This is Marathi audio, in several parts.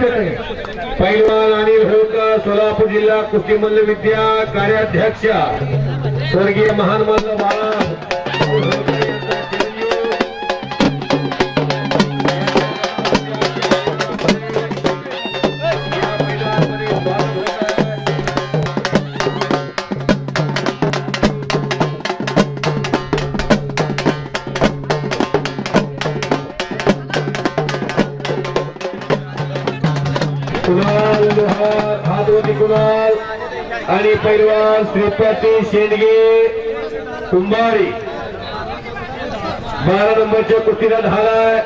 पेटे पैलवान आणि होळकर सोलापूर जिल्हा कुस्ती मल्ल विद्या कार्याध्यक्ष स्वर्गीय महान मल्ल बाळा कुणाल लोहार हातवती कुणाल आणि पैलवान श्रीपती शेंडगे कुंभारी. बारा नंबरच्या कुस्तीला झालाय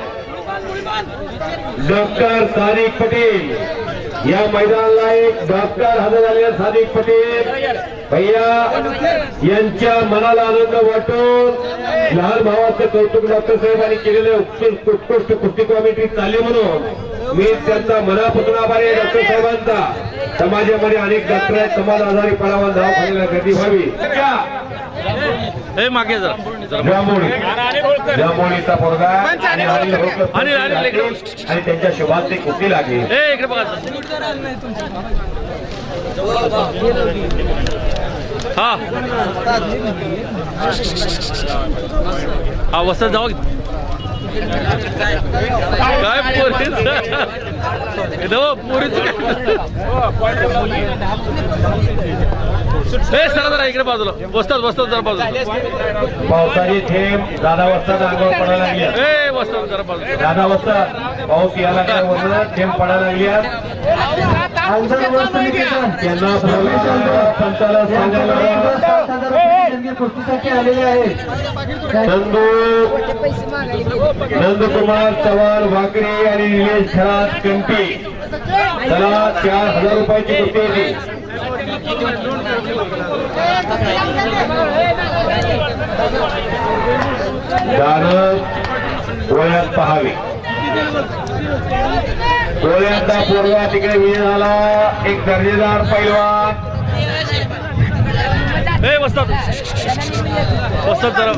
डॉक्टर सादिक पटेल. या मैदानाला एक डॉक्टर हजर झालेला सादिक पटेल. भैया यांच्या मनाला आनंद वाटून लहान भावाचं कौतुक डॉक्टर साहेबांनी केलेलं उत्कृष्ट उत्कृष्ट कुस्ती कॉमेंट्री चालली म्हणून. मी त्यांचा मनापासून आभारी आहे डॉक्टर साहेबांचा. समाजामध्ये अनेक डॉक्टर आहेत समाज आजारी पडावा दवाखान्याला गर्दी व्हावी. ए मागे जांभोळीचा पोरगा आणि त्यांच्या शुभाचे कुस्ती लागेल? ए इकडे बघा हा. हा वसत की. काय पोरीच? पोरीच ए सर जरा इकडे बाजूला. बसतात बसतात जरा बाजूला. पावसाची थेंब दादा वाजता अंगावर पडायला लागली. ए बसतात जरा बाजूला. दादा वाजता पाऊस यायला काय थेंब पडायला लागली त्यांना पंचाला सांगायला सात कुस्तीसाठी आलेले आहेत. नंदू नंदकुमार चव्हाण वाकरे आणि निलेश खरात कंटी. त्याला चार हजार रुपयाची कुस्ती होती. गाणं डोळ्यात पहावे. डोळ्याचा पोरगा तिकडे विजय झाला एक दर्जेदार पैलवान. ए जरा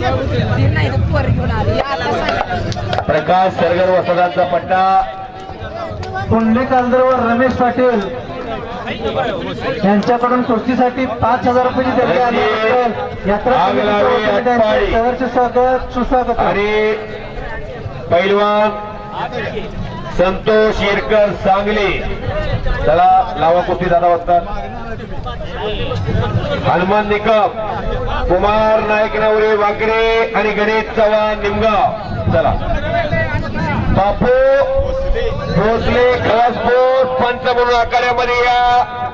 प्रकाश सरगर वसदांचा पट्टा पुंडले कालदरवर रमेश पाटील यांच्याकडून कुस्तीसाठी पाच हजार रुपयाची देणगी आली यात्रा सुस्वागत. आणि पैलवान संतोष येरकर सांगली. त्याला लावा कुस्ती दादा वाजतात हनुमान निकम कुमार नाईक नवरे वाकरे आणि गणेश चव्हाण निमगाव. चला. बापू भोसले खलासपूर पंच म्हणून आखाड्यामध्ये या